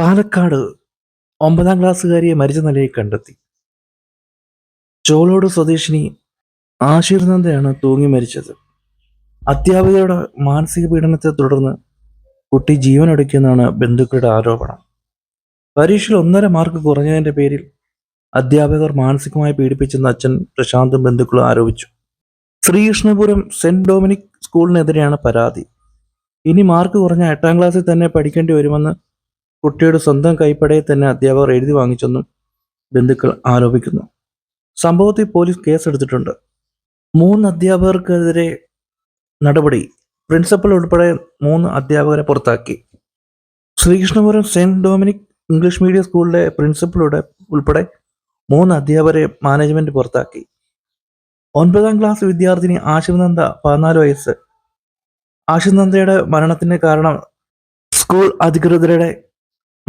പാലക്കാട് ഒമ്പതാം ക്ലാസ്സുകാരിയെ മരിച്ച നിലയിൽ കണ്ടെത്തി. ചോളോട് സ്വദേശിനി ആശീർനന്ദയാണ് തൂങ്ങി മരിച്ചത്. അധ്യാപികയുടെ മാനസിക പീഡനത്തെ തുടർന്ന് കുട്ടി ജീവനൊടുക്കിയെന്നാണ് ബന്ധുക്കളുടെ ആരോപണം. പരീക്ഷയിൽ ഒന്നര മാർക്ക് കുറഞ്ഞതിന്റെ പേരിൽ അധ്യാപകർ മാനസികമായി പീഡിപ്പിച്ചെന്ന് അച്ഛൻ പ്രശാന്തും ബന്ധുക്കളും ആരോപിച്ചു. ശ്രീകൃഷ്ണപുരം സെന്റ് ഡൊമിനിക് സ്കൂളിനെതിരെയാണ് പരാതി. ഇനി മാർക്ക് കുറഞ്ഞ എട്ടാം ക്ലാസ്സിൽ തന്നെ പഠിക്കേണ്ടി വരുമെന്ന് കുട്ടിയുടെ സ്വന്തം കൈപ്പടയിൽ തന്നെ അധ്യാപകർ എഴുതി വാങ്ങിച്ചെന്നും ബന്ധുക്കൾ ആരോപിക്കുന്നു. സംഭവത്തിൽ പോലീസ് കേസെടുത്തിട്ടുണ്ട്. മൂന്ന് അധ്യാപകർക്കെതിരെ നടപടി. പ്രിൻസിപ്പൽ ഉൾപ്പെടെ മൂന്ന് അധ്യാപകരെ പുറത്താക്കി. Sreekrishnapuram saint Dominic English medium സ്കൂളിലെ പ്രിൻസിപ്പളുടെ ഉൾപ്പെടെ മൂന്ന് അധ്യാപകരെ മാനേജ്മെന്റ് പുറത്താക്കി. ഒൻപതാം ക്ലാസ് വിദ്യാർത്ഥിനി ആശുനന്ദ പതിനാല് വയസ്സ്. ആശുനന്ദയുടെ മരണത്തിന് കാരണം സ്കൂൾ അധികൃതരുടെ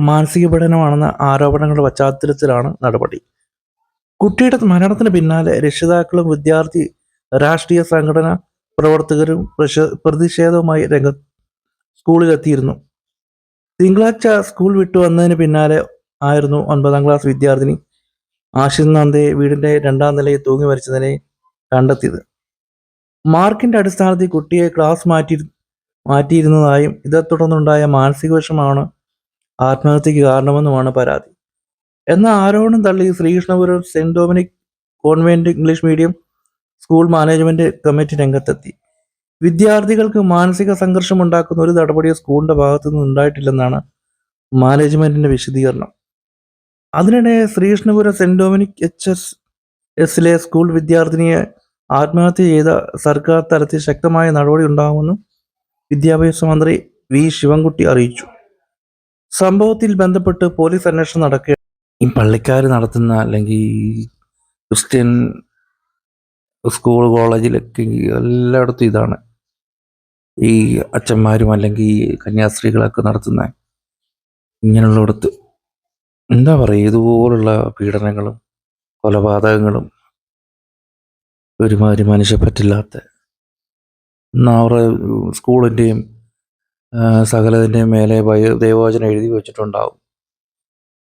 മാനസിക പീഡനമാണെന്ന ആരോപണങ്ങളുടെ പശ്ചാത്തലത്തിലാണ് നടപടി. കുട്ടിയുടെ മരണത്തിന് പിന്നാലെ രക്ഷിതാക്കളും വിദ്യാർത്ഥി രാഷ്ട്രീയ സംഘടന പ്രവർത്തകരും പ്രതിഷേധവുമായി രംഗ സ്കൂളിലെത്തിയിരുന്നു. തിങ്കളാഴ്ച സ്കൂൾ വിട്ടു വന്നതിന് പിന്നാലെ ആയിരുന്നു ഒൻപതാം ക്ലാസ് വിദ്യാർത്ഥിനി ആശിസ് നന്ദയെ വീടിന്റെ രണ്ടാം നിലയിൽ തൂങ്ങി മരിച്ചതിനെ കണ്ടെത്തിയത്. മാർക്കിന്റെ അടിസ്ഥാനത്തിൽ കുട്ടിയെ ക്ലാസ് മാറ്റി മാറ്റിയിരുന്നതായും ഇതേ തുടർന്നുണ്ടായ മാനസിക വിഷമാണ് ആത്മഹത്യക്ക് കാരണമെന്നുമാണ് പരാതി. എന്ന ആരോപണം തള്ളി Sreekrishnapuram saint Dominic convent English medium school management committee രംഗത്തെത്തി. വിദ്യാർത്ഥികൾക്ക് മാനസിക സംഘർഷം ഉണ്ടാക്കുന്ന ഒരു നടപടിയോ സ്കൂളിന്റെ ഭാഗത്തു നിന്ന് ഉണ്ടായിട്ടില്ലെന്നാണ് മാനേജ്മെന്റിന്റെ വിശദീകരണം. അതിനിടെ Sreekrishnapuram saint Dominic H S എസിലെ സ്കൂൾ വിദ്യാർത്ഥിനിയെ ആത്മഹത്യ ചെയ്ത സർക്കാർ തലത്തിൽ ശക്തമായ നടപടി ഉണ്ടാകുമെന്നും വിദ്യാഭ്യാസ മന്ത്രി വി ശിവൻകുട്ടി അറിയിച്ചു. സംഭവത്തിൽ ബന്ധപ്പെട്ട് പോലീസ് അന്വേഷണം നടക്കുക ഈ പള്ളിക്കാർ നടത്തുന്ന അല്ലെങ്കിൽ ക്രിസ്ത്യൻ സ്കൂൾ കോളേജിലൊക്കെ എല്ലായിടത്തും ഇതാണ്. ഈ അച്ഛന്മാരും അല്ലെങ്കിൽ കന്യാസ്ത്രീകളൊക്കെ നടത്തുന്ന ഇങ്ങനെയുള്ളിടത്ത് എന്താ പറയുക? ഇതുപോലുള്ള പീഡനങ്ങളും കൊലപാതകങ്ങളും ഒരുമാതിരി മനുഷ്യപ്പറ്റില്ലാത്ത എന്നാ അവരുടെ സ്കൂളിന്റെയും സകലതിന്റെയും മേലെ ദൈവവചനം എഴുതി വെച്ചിട്ടുണ്ടാവും.